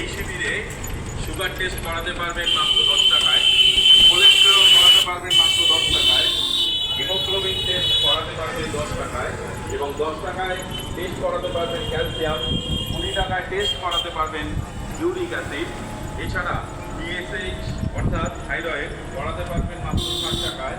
এই শিবিরে sugar test করাতে পারবেন মাত্র দশ টাকায় কোলেস্ট্রল করাতে পারবেন মাত্র দশ টাকায় হিমোগ্লোবিন টেস্ট করাতে পারবেন দশ টাকায়, এবং দশ টাকায় টেস্ট করাতে পারবেন ক্যালসিয়াম কুড়ি টাকায় টেস্ট করাতে পারবেন ইউরিক অ্যাসিড এছাড়া বিএসএইচ অর্থাৎ থাইরয়েড করাতে পারবেন মাত্র ষাট টাকায়